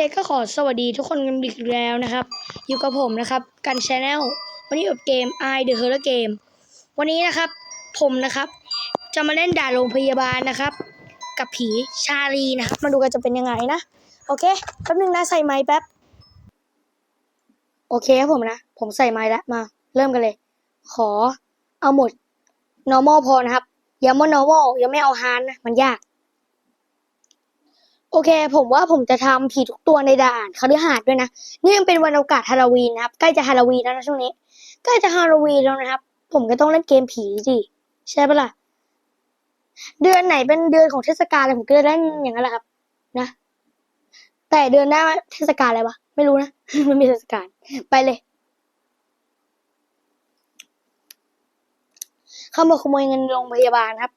เคก็ขอสวัสดีทุกคนกันอีกแล้วนะครับ อยู่กับผมนะครับกันชาแนลวันนี้กับเกม I The Horror Game วันนี้นะครับ ผมนะครับ จะมาเล่นด่านโรงพยาบาลนะครับ กับผีชาลีนะครับ มาดูกันจะเป็นยังไงนะ โอเคแป๊บนึงนะใส่ไม้แป๊บ โอเคครับผมนะ ผมใส่ไม้แล้วมา เริ่มกันเลย ขอเอาหมด normal พอนะครับ อย่ามา normal อย่าไม่เอา hard นะ มันยาก โอเค ผมว่าผมจะทำผีทุกตัวในด่านคฤหาสน์ด้วยนะนี่ยังเป็นวันโอกาสฮาโลวีนนะครับ ใกล้จะฮาโลวีนแล้วนะช่วงนี้ใกล้จะฮาโลวีนแล้วนะครับ ผมก็ต้องเล่นเกมผีสิใช่ปะล่ะเดือนไหนเป็นเดือนของเทศกาลอะไรผมก็จะเล่นอย่างนั้นแหละครับ นะ แต่เดือนหน้าเทศกาลอะไรวะไม่รู้นะมันมีเทศกาลไปเลยเข้ามาขโมยเงินโรงพยาบาลครับ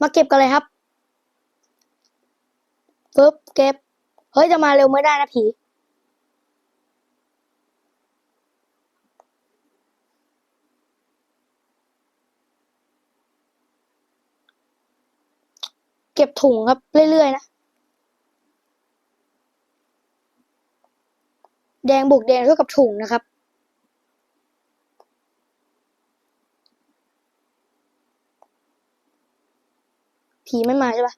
มาเก็บกันเลยครับปึ๊บเก็บ เฮ้ยจะมาเร็วไม่ได้นะผี เก็บถุงครับ เรื่อยๆนะ แดงบวกแดงเท่ากับถุงนะครับ ผีไม่มาใช่ปะ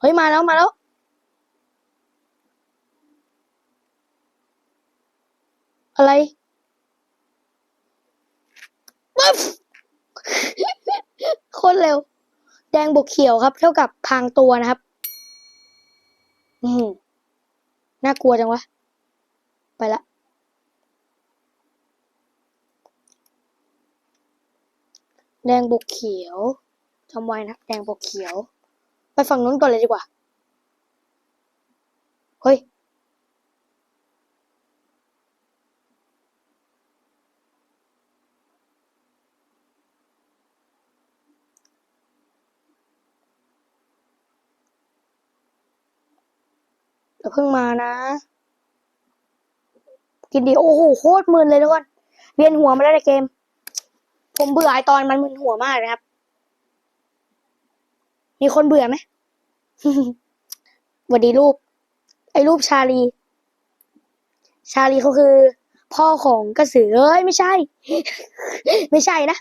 เฮ้ย มาแล้ว มาแล้ว อะไรปึ๊บโคตรเร็ว แดงบวกเขียวครับ เท่ากับพางตัวนะครับ อืมน่ากลัวจังวะ ไปละ แดงบวกเขียวจำไว้นะแดงบวกเขียว ไปฝั่งนู้นก่อนเลยดีกว่า เฮ้ย เดี๋ยวเพิ่งมานะ กินดี โอ้โห โคตรมึนเลยทุกคน เวียนหัวมาแล้วในเกม ผมเบื่อไอตอนมันมึนหัวมากนะครับ มีคนเบื่อไหมหวัดดีรูป ไอรูปชาลี ชาลีเขาคือ พ่อของกระสือเอ้ยไม่ใช่ ไม่ใช่นะ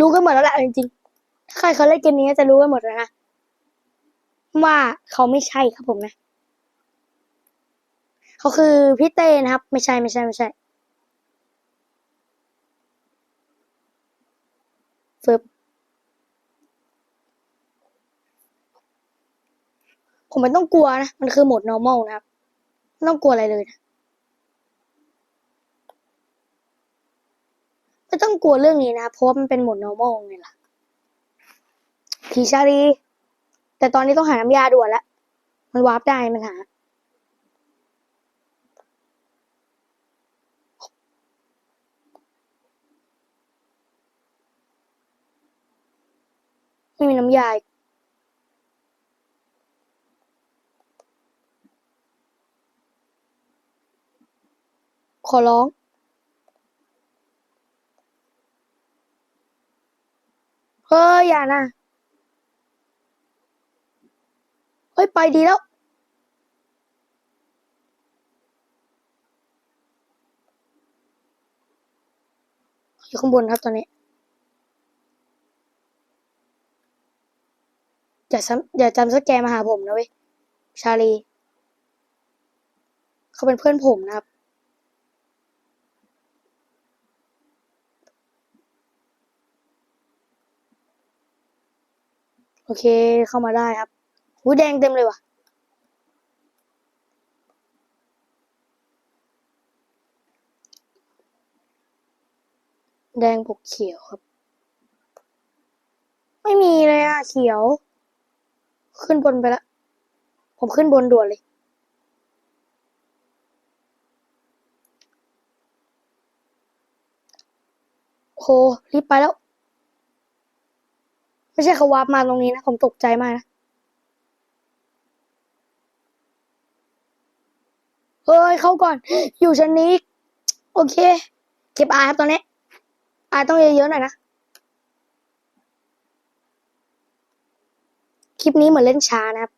รู้กันหมดแล้วแหละจริงๆถ้าใครเขาเล่นเกมนี้จะรู้กันหมดแล้วนะ ว่าเขาไม่ใช่ครับผมนะ เขาคือพี่เต้นะครับ ไม่ใช่ไม่ใช่ไม่ใช่ฟึบผมไม่ต้องกลัวนะ มันคือโหมด normal นะครับไม่ต้องกลัวอะไรเลยนะไม่ต้องกลัวเรื่องนี้นะเพราะว่ามันเป็นโหมด normal ไงล่ะผีชาลีแต่ตอนนี้ต้องหาน้ำยาด่วนละมันวาร์ปได้มันหา ไม่มีน้ำยาอีกขอร้อง เฮ้ย อย่านะ เฮ้ย ไปดีแล้ว อยู่ข้างบนครับตอนนี้ อย่าซ้ำอย่าจำสแกมาหาผมนะเว้ย ชาลี เขาเป็นเพื่อนผมนะครับ โอเคเข้ามาได้ครับหูแดงเต็มเลยว่ะแดงบวกเขียวครับ ไม่มีเลยอะเขียว ขึ้นบนไปละ ผมขึ้นบนด่วนเลย โห รีบไปแล้ว ไม่ใช่เขาวาร์ปมาตรงนี้นะ ผมตกใจมากนะ เฮ้ย เข้าก่อน อยู่ชั้นนี้ โอเค เก็บอาครับตอนนี้ อาต้องเยอะๆหน่อยนะ คลิปนี้เหมือนเล่นช้านะครับ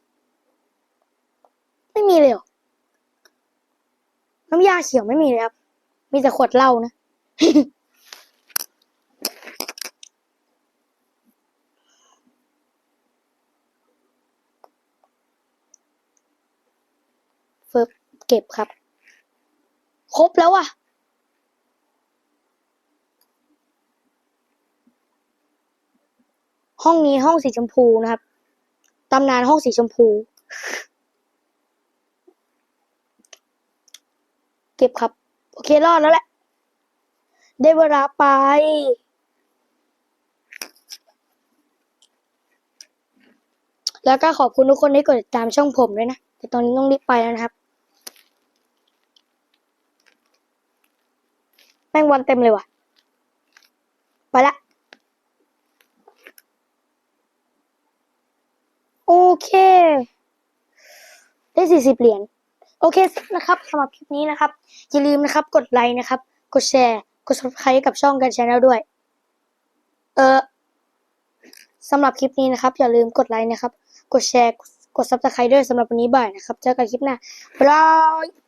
ไม่มีเลยหรอน้ำยาเขียวไม่มีเลยครับ มีแต่ขวดเหล้านะ เฟิบเก็บครับ ครบแล้วอะห้องนี้ห้องสีชมพูนะครับ ตำนานห้องสีชมพู เก็บครับ โอเครอดแล้วแหละ ได้เวลาไป แล้วก็ขอบคุณทุกคนที่กดติดตามช่องผมด้วยนะ แต่ตอนนี้ต้องรีบไปแล้วนะครับ แม่งวันเต็มเลยว่ะ ไปละ โอเค ได้สี่สิบเหรียญโอเคนะครับสำหรับคลิปนี้นะครับ อย่าลืมนะครับกดไลค์นะครับ กดแชร์ กด subscribe กับช่องกันชาแนลด้วย เออสำหรับคลิปนี้นะครับ อย่าลืมกดไลค์นะครับ กดแชร์ กด subscribe ด้วยสำหรับวันนี้บ่ายนะครับ เจอกันคลิปหน้าบ๊ายบาย